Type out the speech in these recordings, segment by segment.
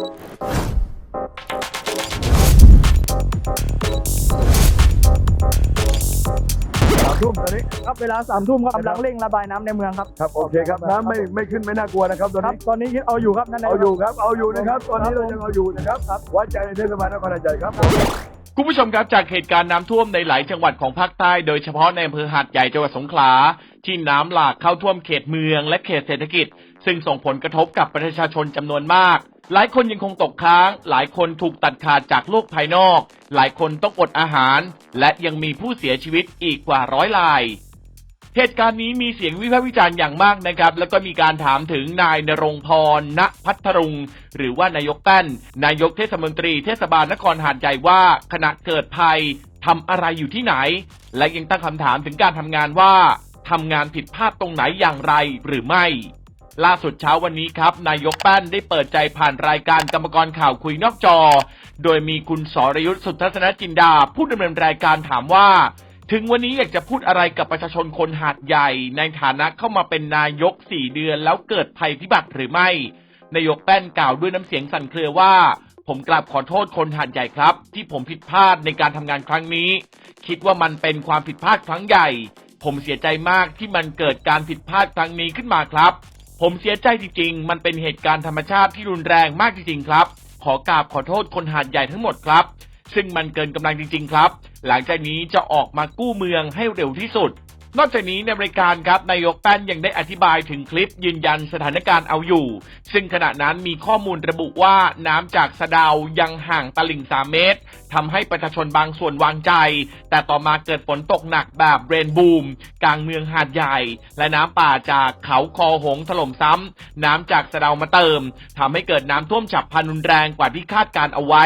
สามทุ่มตอนนี้ครับเวลาสามทุ่มครับกำลังเร่งระบายน้ำในเมืองครับครับโอเคครับน้ำไม่ไม่ขึ้นไม่น่ากลัวนะครับตอนครับ นี้ ตอนนี้เอาอยู่ครับนั่น เอาอยู่ครับเอาอยู่นะครับตอนนี้เรายังเอาอยู่นะครับไว้ใจในเทศบาลนครหาดใหญ่ครับผม คุณผู้ชมครับจากเหตุการณ์น้ำท่วมในหลายจังหวัดของภาคใต้ โดยเฉพาะในอำเภอหาดใหญ่จังหวัดสงขลา ที่น้ำหลากเข้าท่วมเขตเมืองและเขตเศรษฐกิจ ซึ่งส่งผลกระทบกับประชาชนจำนวนมาก หลายคนยังคงตกค้าง หลายคนถูกตัดขาดจากโลกภายนอก หลายคนต้องอดอาหาร และยังมีผู้เสียชีวิตอีกกว่าร้อยรายเหตุการณ์นี้มีเสียงวิพากษ์วิจารณ์อย่างมากนะครับ แล้วก็มีการถามถึงนายนรงพร ณพัทรุง หรือว่านายกแป้น นายกเทศมนตรีเทศบาลนครหาดใหญ่ว่าขณะเกิดภัยทำอะไรอยู่ที่ไหน และยังตั้งคำถามถึงการทำงานว่า ทำงานผิดพลาดตรงไหนอย่างไรหรือไม่ล่าสุดเช้าวันนี้ครับ นายกแป้นได้เปิดใจผ่านรายการกรรมกรข่าวคุยนอกจอ โดยมีคุณสรยุทธ์สุทัศนจินดา ผู้ดำเนินรายการถามว่า ถึงวันนี้อยากจะพูดอะไรกับประชาชนคนหาดใหญ่ ในฐานะเข้ามาเป็นนายกสี่เดือนแล้วเกิดภัยพิบัติหรือไม่ นายกแป้นกล่าวด้วยน้ำเสียงสั่นเครือว่า ผมกราบขอโทษคนหาดใหญ่ครับ ที่ผมผิดพลาดในการทำงานครั้งนี้ คิดว่ามันเป็นความผิดพลาดครั้งใหญ่ ผมเสียใจมากที่มันเกิดการผิดพลาดครั้งนี้ขึ้นมาครับ ผมเสียใจจริงๆ มันเป็นเหตุการณ์ธรรมชาติที่รุนแรงมากจริงๆครับ ขอกราบขอโทษคนหาดใหญ่ทั้งหมดครับ ซึ่งมันเกินกำลังจริงๆ ครับ หลังจากนี้จะออกมากู้เมืองให้เร็วที่สุด นอกจากนี้ในรายการครับนายกแป้นยังได้อธิบายถึงคลิปยืนยันสถานการณ์เอาอยู่ ซึ่งขณะนั้นมีข้อมูลระบุว่าน้ำจากสะดาวยังห่างตลิ่ง 3 เมตรทำให้ประชาชนบางส่วนวางใจ แต่ต่อมาเกิดฝนตกหนักแบบเรนบูม กลางเมืองหาดใหญ่ และน้ำป่าจากเขาคอหงถล่มซ้ำน้ำจากสะดาวมาเติมทำให้เกิดน้ำท่วมฉับพลันรุนแรงกว่าที่คาดการเอาไว้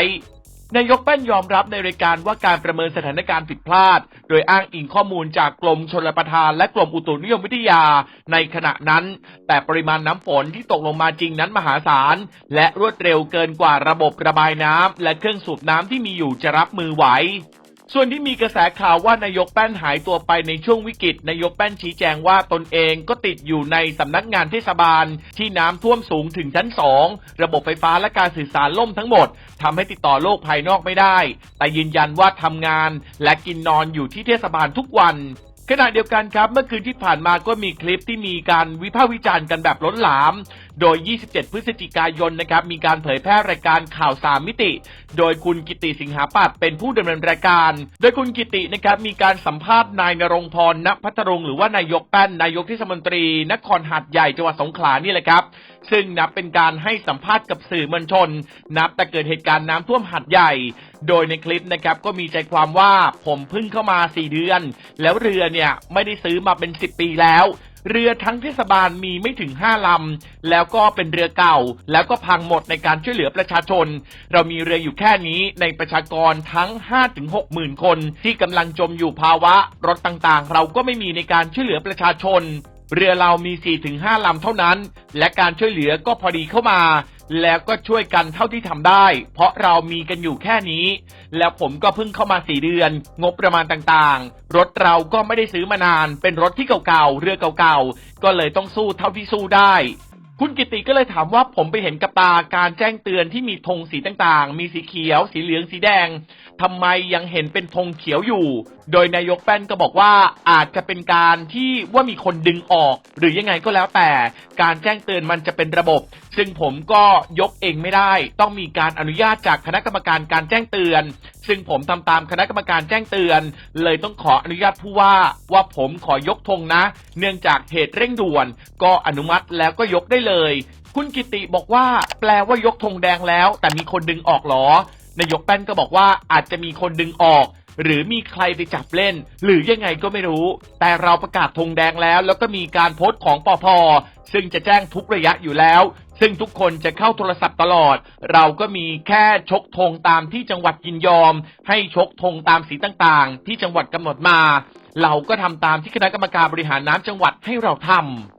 นายกแป้นยอมรับในรายการว่าการประเมินสถานการณ์ผิดพลาด โดยอ้างอิงข้อมูลจากกรมชลประทานและกรมอุตุนิยมวิทยาในขณะนั้น แต่ปริมาณน้ำฝนที่ตกลงมาจริงนั้นมหาศาล และรวดเร็วเกินกว่าระบบระบายน้ำและเครื่องสูบน้ำที่มีอยู่จะรับมือไหว ส่วนที่มีกระแสข่าวว่านายกแป้นหายตัวไปในช่วงวิกฤตนายกแป้นชี้แจงว่าตนเองก็ติดอยู่ในสำนักงานเทศบาล ที่น้ำท่วมสูงถึงชั้นสองระบบไฟฟ้าและการสื่อสารล่มทั้งหมดทำให้ติดต่อโลกภายนอกไม่ได้ แต่ยืนยันว่าทำงานและกินนอนอยู่ที่เทศบาลทุกวันขณะเดียวกันครับเมื่อคืนที่ผ่านมาก็มีคลิปที่มีการวิพากษ์วิจารณ์กันแบบล้นหลามโดย 27 พฤศจิกายนนะครับมีการเผยแพร่รายการข่าวสามมิติ โดยคุณกิติสิงหาปัตเป็นผู้ดำเนินรายการ โดยคุณกิตินะครับมีการสัมภาษณ์นายนรงพรณพัทรงหรือว่านายกแป้นนายกเทศมนตรี นครหาดใหญ่จังหวัดสงขลานี่แหละครับ ซึ่งนับเป็นการให้สัมภาษณ์กับสื่อมวลชน นับแต่เกิดเหตุการณ์น้ำท่วมหาดใหญ่ โดยในคลิปนะครับก็มีใจความว่าผมเพิ่งเข้ามา 4 เดือน แล้วเรือเนี่ยไม่ได้ซื้อมาเป็น 10 ปีแล้ว เรือทั้งเทศบาลมีไม่ถึง 5 ลำ แล้วก็เป็นเรือเก่า แล้วก็พังหมดในการช่วยเหลือประชาชน เรามีเรืออยู่แค่นี้ในประชากรทั้ง 5-6หมื่นคน ที่กำลังจมอยู่ภาวะรถต่างๆ เราก็ไม่มีในการช่วยเหลือประชาชน เรือเรามี 4-5 ลำเท่านั้น และการช่วยเหลือก็พอดีเข้ามา แล้วก็ช่วยกันเท่าที่ทำได้ เพราะเรามีกันอยู่แค่นี้ แล้วผมก็เพิ่งเข้ามาสี่เดือน งบประมาณต่างๆ รถเราก็ไม่ได้ซื้อมานาน เป็นรถที่เก่าๆ เรือเก่าๆ ก็เลยต้องสู้เท่าที่สู้ได้ คุณกิติก็เลยถามว่าผมไปเห็นกับตาการแจ้งเตือนที่มีธงสีต่างๆ มีสีเขียว สีเหลือง สีแดงทำไมยังเห็นเป็นธงเขียวอยู่ โดยนายกแป้นก็บอกว่าอาจจะเป็นการที่ว่ามีคนดึงออก หรือยังไงก็แล้วแต่ การแจ้งเตือนมันจะเป็นระบบ ซึ่งผมก็ยกเองไม่ได้ ต้องมีการอนุญาตจากคณะกรรมการการแจ้งเตือน ซึ่งผมทำตามคณะกรรมการแจ้งเตือน เลยต้องขออนุญาตผู้ว่าว่าผมขอยกธงนะ เนื่องจากเหตุเร่งด่วน ก็อนุมัติแล้วก็ยกได้เลย คุณกิติบอกว่า แปลว่ายกธงแดงแล้ว แต่มีคนดึงออกหรอนายกแป้นก็บอกว่าอาจจะมีคนดึงออกหรือมีใครไปจับเล่น หรือยังไงก็ไม่รู้ แต่เราประกาศธงแดงแล้ว แล้วก็มีการโพสต์ของปอพซึ่งจะแจ้งทุกระยะอยู่แล้ว ซึ่งทุกคนจะเข้าโทรศัพท์ตลอด เราก็มีแค่ชกธงตามที่จังหวัดยินยอม ให้ชกธงตามสีต่างๆ ที่จังหวัดกำหนดมา เราก็ทำตามที่คณะกรรมการบริหารน้ำจังหวัดให้เราทำ